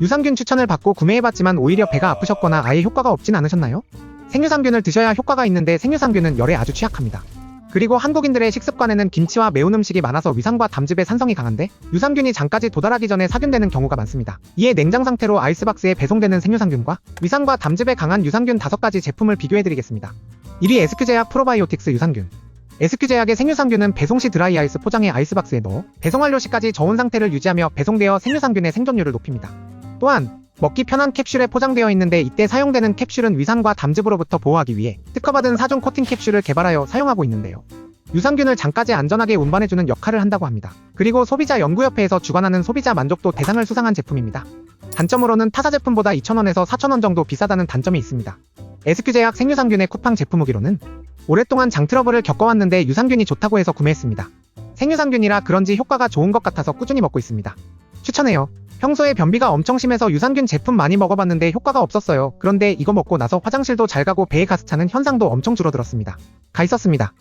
유산균 추천을 받고 구매해봤지만 오히려 배가 아프셨거나 아예 효과가 없진 않으셨나요? 생유산균을 드셔야 효과가 있는데 생유산균은 열에 아주 취약합니다. 그리고 한국인들의 식습관에는 김치와 매운 음식이 많아서 위산과 담즙의 산성이 강한데 유산균이 장까지 도달하기 전에 사균되는 경우가 많습니다. 이에 냉장 상태로 아이스박스에 배송되는 생유산균과 위산과 담즙에 강한 유산균 5가지 제품을 비교해드리겠습니다. 1위 SQ제약 프로바이오틱스 유산균 SQ제약의 생유산균은 배송 시 드라이 아이스 포장의 아이스박스에 넣어 배송 완료 시까지 저온 상태를 유지하며 배송되어 생유산균의 생존율을 높입니다. 또한 먹기 편한 캡슐에 포장되어 있는데 이때 사용되는 캡슐은 위산과 담즙으로부터 보호하기 위해 특허받은 사중 코팅 캡슐을 개발하여 사용하고 있는데요. 유산균을 장까지 안전하게 운반해주는 역할을 한다고 합니다. 그리고 소비자 연구협회에서 주관하는 소비자 만족도 대상을 수상한 제품입니다. 단점으로는 타사 제품보다 2,000원에서 4,000원 정도 비싸다는 단점이 있습니다. SQ제약 생유산균의 쿠팡 제품 후기로는 오랫동안 장 트러블을 겪어왔는데 유산균이 좋다고 해서 구매했습니다. 생유산균이라 그런지 효과가 좋은 것 같아서 꾸준히 먹고 있습니다. 추천해요. 평소에 변비가 엄청 심해서 유산균 제품 많이 먹어봤는데 효과가 없었어요. 그런데 이거 먹고 나서 화장실도 잘 가고 배에 가스 차는 현상도 엄청 줄어들었습니다. 가 있었습니다.